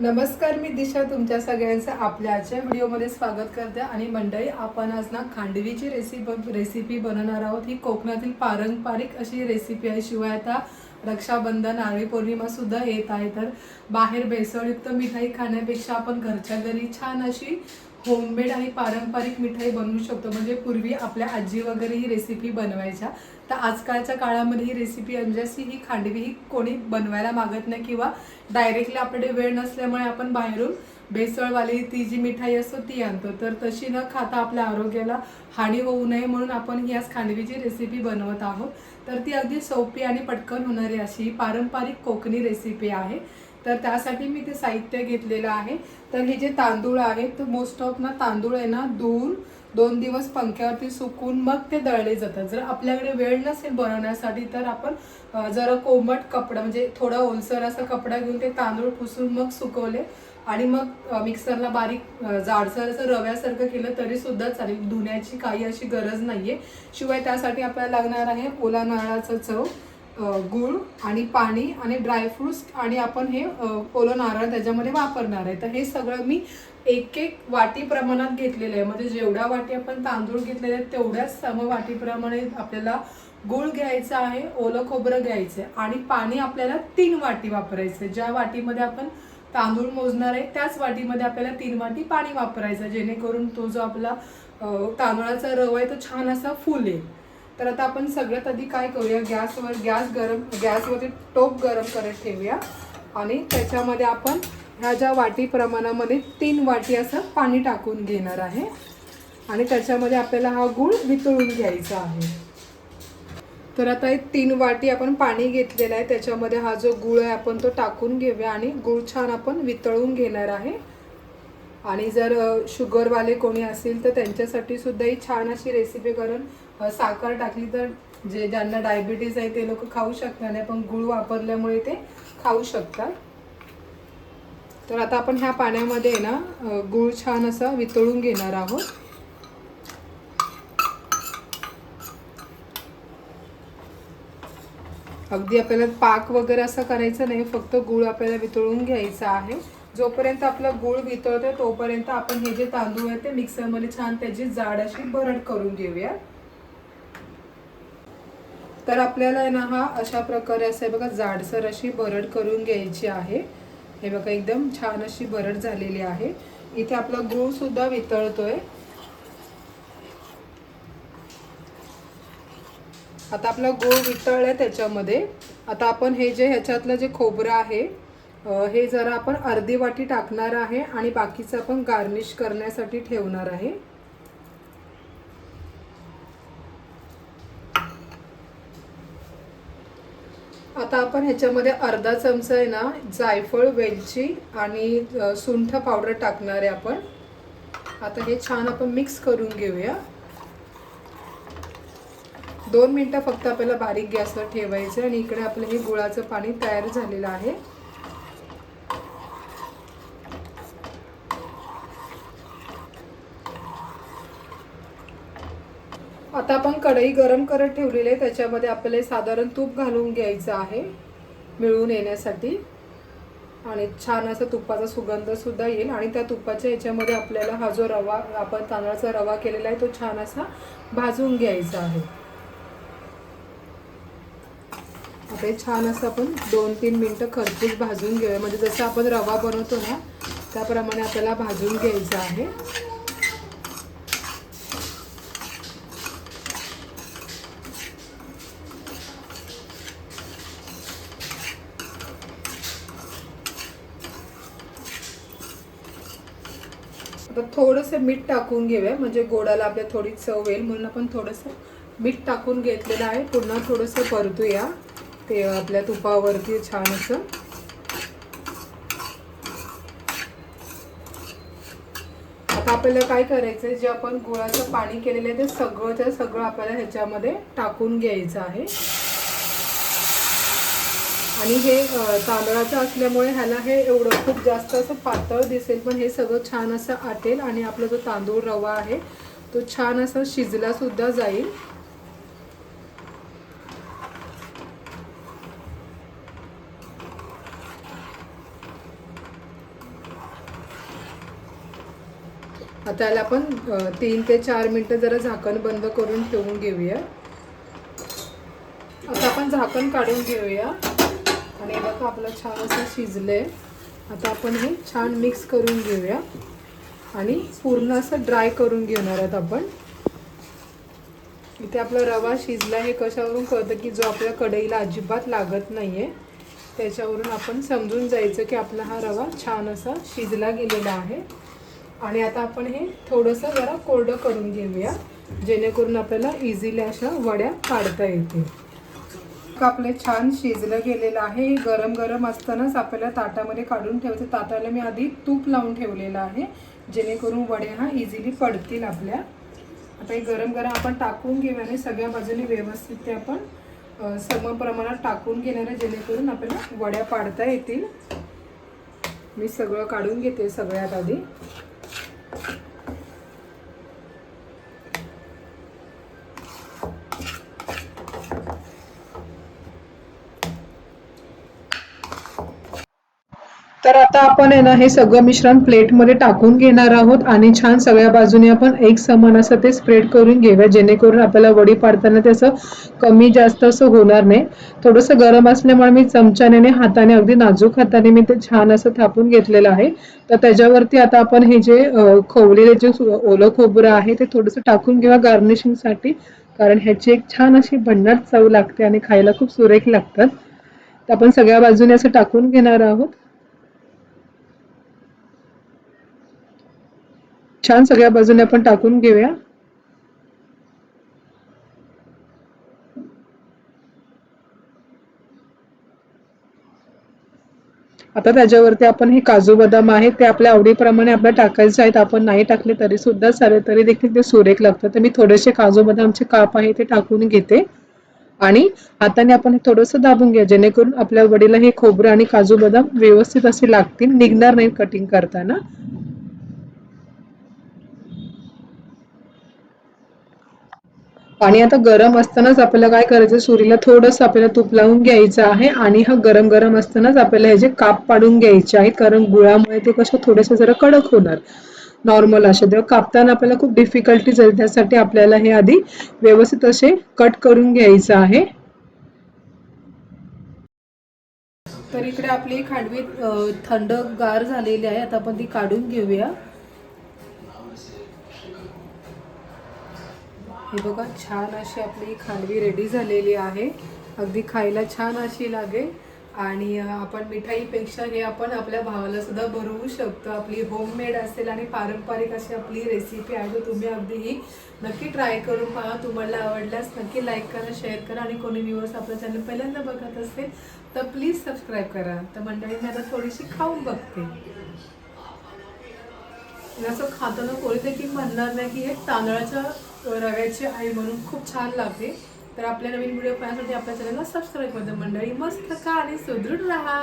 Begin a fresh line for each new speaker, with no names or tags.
नमस्कार मी दिशा तुमच्या सगळ्यांचं आपल्या आजच्या व्हिडिओमध्ये स्वागत करते आणि मंडळी आपण आज ना खांडवीची रेसिपी रेसिपी बनवणार आहोत. ही कोकणातील पारंपरिक अशी रेसिपी आहे. शिवाय आता रक्षाबंधन नारळी पौर्णिमासुद्धा येत आहे. तर बाहेर भेसळयुक्त मिठाई खाण्यापेक्षा आपण घरच्या घरी छान अशी होममेड आणि पारंपरिक मिठाई बनवू शकतो. म्हणजे पूर्वी आपल्या आजी वगैरे ही रेसिपी बनवायच्या. तर आजकालच्या काळामध्ये ही रेसिपी म्हणजे अशी ही खांडवी ही कोणी बनवायला मागत नाही किंवा डायरेक्टली आपल्याकडे वेळ नसल्यामुळे आपण बाहेरून भेसळवाली ती जी मिठाई असतो ती आणतो. तर तशी न खाता आपल्या आरोग्याला हानी होऊ नये म्हणून आपण ही आज खांडवीची रेसिपी बनवत आहोत. तर ती अगदी सोपी आणि पटकन होणारी अशी ही पारंपरिक कोकणी रेसिपी आहे. तर त्यासाठी मी ते साहित्य घेतलेलं आहे. तर हे जे तांदूळ आहेत तर मोस्ट ऑफ ना तांदूळ आहे ना धुवून दोन दिवस पंख्यावरती सुकून मग ते दळले जातात. जर आपल्याकडे वेळ नसेल बनवण्यासाठी तर आपण जरा कोमट कपडा म्हणजे थोडा ओलसर असा कपडा घेऊन ते तांदूळ पुसून मग सुकवले आणि मग मिक्सरला बारीक जाडसर असं रव्यासारखं केलं तरी सुद्धा चालेल. धुण्याची काही अशी गरज नाहीये. शिवाय त्यासाठी आपल्याला लागणार आहे ओला नारळाचं चव. गूळ आणि पाणी आणि ड्रायफ्रुट्स आणि आपण हे ओलं नारळ त्याच्यामध्ये वापरणार आहे. तर हे सगळं मी एक एक वाटी प्रमाणात घेतलेलं आहे. म्हणजे जेवढ्या वाटी आपण तांदूळ घेतलेले आहेत तेवढ्याच सम वाटीप्रमाणे आपल्याला गूळ घ्यायचा आहे ओलं खोबरं घ्यायचं आहे आणि पाणी आपल्याला तीन वाटी वापरायचं आहे. ज्या वाटीमध्ये आपण तांदूळ मोजणार आहे त्याच वाटीमध्ये आपल्याला तीन वाटी पाणी वापरायचं जेणेकरून तो जो आपला तांदळाचा रव आहे तो छान असा फुलेल. तर आता आपण सगळ्यात आधी काय करूया? गॅसवर गॅस गरम गॅसवरती टोप गरम करत ठेवूया. आणि त्याच्यामध्ये आपण ह्या ज्या वाटी प्रमाणामध्ये तीन वाटी असं पाणी टाकून घेणार आहे. आणि त्याच्यामध्ये आपल्याला हा गूळ वितळून घ्यायचा आहे. तर आता हे तीन वाटी आपण पाणी घेतलेलं आहे. त्याच्यामध्ये हा जो गूळ आहे आपण तो टाकून घेऊया आणि गूळ छान आपण वितळून घेणार आहे. आणि जर शुगरवाले कोणी असेल तर त्यांच्यासाठी सुद्धा ही छान अशी रेसिपी करून साखर टाकली तर जे ज्यांना डायबिटीज आहे ते लोक खाऊ शकणार नाही पण गूळ वापरल्यामुळे ते खाऊ शकतात. तर आता आपण ह्या पाण्यामध्ये ना गुळ गूळ छान असा वितळून घेणार आहोत. अगदी आपल्याला पाक वगैरे असं करायचं नाही फक्त गूळ आपल्याला वितळून घ्यायचा आहे. जोपर्यंत आपला गूळ वितळतोय तोपर्यंत आपण हे जे तांदूळ आहे ते मिक्सरमध्ये छान त्याची जाड अशी भरड करून घेऊया तर आपल्याला आहे ना हा अशा प्रकारे असं बघा जाडसर अशी बरड करून घ्यायची आहे. हे बघा एकदम छान अशी बरड झालेली आहे. इथे आपला गूळ सुद्धा वितळतोय. आता आपला गूळ वितळलाय त्याच्यामध्ये. आता आपण हे जे ह्याच्यातलं जे खोबरं आहे हे जरा आपण अर्धी वाटी टाकणार आहे आणि बाकीचं आपण गार्निश करण्यासाठी ठेवणार आहे. आता आपण ह्याच्यामध्ये अर्धा चमचा आहे ना जायफळ वेलची आणि सुंठ पावडर टाकणार आहे आपण. आता हे छान आपण मिक्स करून घेऊया. दोन मिनटं फक्त आपल्याला बारीक गॅसवर ठेवायचं आणि इकडे आपलं हे गुळाचं पाणी तयार झालेलं आहे. आता आपण कढई गरम करत ठेवलेली आहे. त्याच्यामध्ये आपल्याला साधारण तूप घालून घ्यायचं आहे मिळून येण्यासाठी. आणि छान असा तुपाचा सुगंधसुद्धा येईल. आणि त्या तुपाच्या याच्यामध्ये आपल्याला हा जो रवा आपण तांदळाचा रवा केलेला आहे तो छान असा भाजून घ्यायचा आहे. आता छान असं आपण दोन तीन मिनटं खरपूस भाजून घेऊया. म्हणजे जसं आपण रवा बनवतो ना त्याप्रमाणे आपल्याला भाजून घ्यायचं आहे. आता थोडंसं मीठ टाकून घेऊया. म्हणजे गोडाला आपल्या थोडी चव येईल म्हणून आपण थोडंसं मीठ टाकून घेतलेलं आहे. पुन्हा थोडंसं परतूया. ते आपल्या तुपावरती छान असं. आता आपल्याला काय करायचं आहे जे आपण गुळाचं पाणी केलेलं आहे ते सगळं ते सगळं आपल्याला ह्याच्यामध्ये टाकून घ्यायचं आहे. आणि हे तांदळाचं असल्यामुळे ह्याला हे एवढं खूप जास्त असं पातळ दिसेल पण हे सगळं छान असं आटेल आणि आपला जो तांदूळ रवा आहे तो छान असा शिजला सुद्धा जाईल. आता याला आपण तीन ते चार मिनटं जरा झाकण बंद करून ठेवून घेऊया. आता आपण झाकण काढून घेऊया. आणि बघा आपलं छान असं शिजलंय. आता आपण हे छान मिक्स करून घेऊया. आणि पूर्ण असं ड्राय करून घेणार आहोत आपण. इथे आपला रवा शिजला हे कशावरून कळतं की जो आपल्या कढईला अजिबात लागत नाही आहे त्याच्यावरून आपण समजून जायचं की आपला हा रवा छान असा शिजला गेलेला आहे. आणि आता आपण हे थोडंसं जरा कोरडं करून घेऊया. जेणेकरून आपल्याला इझिली अशा वड्या काढता येतील. आपले छान शिजलं गेलेलं आहे. गरम गरम असतानाच आपल्याला ताटामध्ये काढून ठेवायचं. ताटाला मी आधी तूप लावून ठेवलेलं आहे. जेणेकरून वड्या हा इझिली पडतील आपल्या. आता हे गरम गरम आपण टाकून घेऊया आणि सगळ्या बाजूने व्यवस्थित ते आपण सम प्रमाणात टाकून घेणार आहे. जेणेकरून आपल्याला वड्या पाडता येतील. मी सगळं काढून घेते सगळ्यात आधी. तर आता आपण आहे ना हे सगळं मिश्रण प्लेटमध्ये टाकून घेणार आहोत आणि छान सगळ्या बाजूने आपण एक समान असं ते स्प्रेड करून घेऊया. जेणेकरून आपल्याला वडी पाडताना त्याचं कमी जास्त असं होणार नाही. थोडंसं गरम असल्यामुळे मी चमच्याने आणि हाताने अगदी नाजूक हाताने मी ते छान असं थापून घेतलेलं आहे. तर त्याच्यावरती आता आपण हे जे खोवलेले जे ओलं खोबरं आहे ते थोडंसं टाकून घेऊया गार्निशिंगसाठी कारण ह्याची एक छान अशी भन्नाट चव लागते आणि खायला खूप सुरेख लागतात. तर आपण सगळ्या बाजूने असं टाकून घेणार आहोत. छान सगळ्या बाजूने आपण टाकून घेऊया. आता त्याच्यावरती आपण हे काजू बदाम आहेत ते आपल्या आवडीप्रमाणे आपल्याला टाकायचे आहेत. आपण नाही टाकले तरी सुद्धा चालेल तरी देखील ते सुरेख लागतं तर मी थोडेसे काजू बदामचे काप आहे ते टाकून घेते. आणि हाताने आपण हे थोडंसं दाबून घ्या जेणेकरून आपल्या वडीला हे खोबरं आणि काजू बदाम व्यवस्थित असे लागतील निघणार नाही कटिंग करताना. आणि आता गरम असतानाच आपल्याला काय करायचं? सुरीला थोडंसं आपल्याला तूप लावून घ्यायचं आहे आणि हा गरम गरम असतानाच आपल्याला ह्याचे काप पाडून घ्यायचे आहेत कारण गुळामुळे ते कसं थोडेसे जरा कडक होणार. नॉर्मल असे. तेव्हा कापताना आपल्याला खूप डिफिकल्टी जाईल. त्यासाठी आपल्याला हे आधी व्यवस्थित असे कट करून घ्यायचं आहे. तर इकडे आपली खांडवी थंडगार झालेली आहे. आता आपण ती काढून घेऊया. हे बघा छान अशी आपली खांडवी रेडी झालेली आहे. अगदी खायला छान अशी लागेल. आणि आपण मिठाईपेक्षा हे आपण आपल्या भावाला सुद्धा भरवू शकतो. आपली होममेड असेल आणि पारंपरिक अशी आपली रेसिपी आहे तर तुम्ही अगदी ही नक्की ट्राय करून पहा. तुम्हाला आवडल्यास नक्की लाईक करा शेअर करा आणि कोणी व्ह्यूअर्स आपलं चॅनल पहिल्यांदा बघत असेल तर प्लीज सबस्क्राईब करा. तर मंडळी मी आता थोडीशी खाऊन बघते. आणि असं खाताना कोणी देखील म्हणणार नाही की हे तांदळाच्या रव्याची आई म्हणून खूप छान लागते. तर आपल्या नवीन व्हिडिओ पाहण्यासाठी आपल्या चॅनलला सबस्क्राईब करा. मंडळी मस्त खा आणि सुदृढ राहा.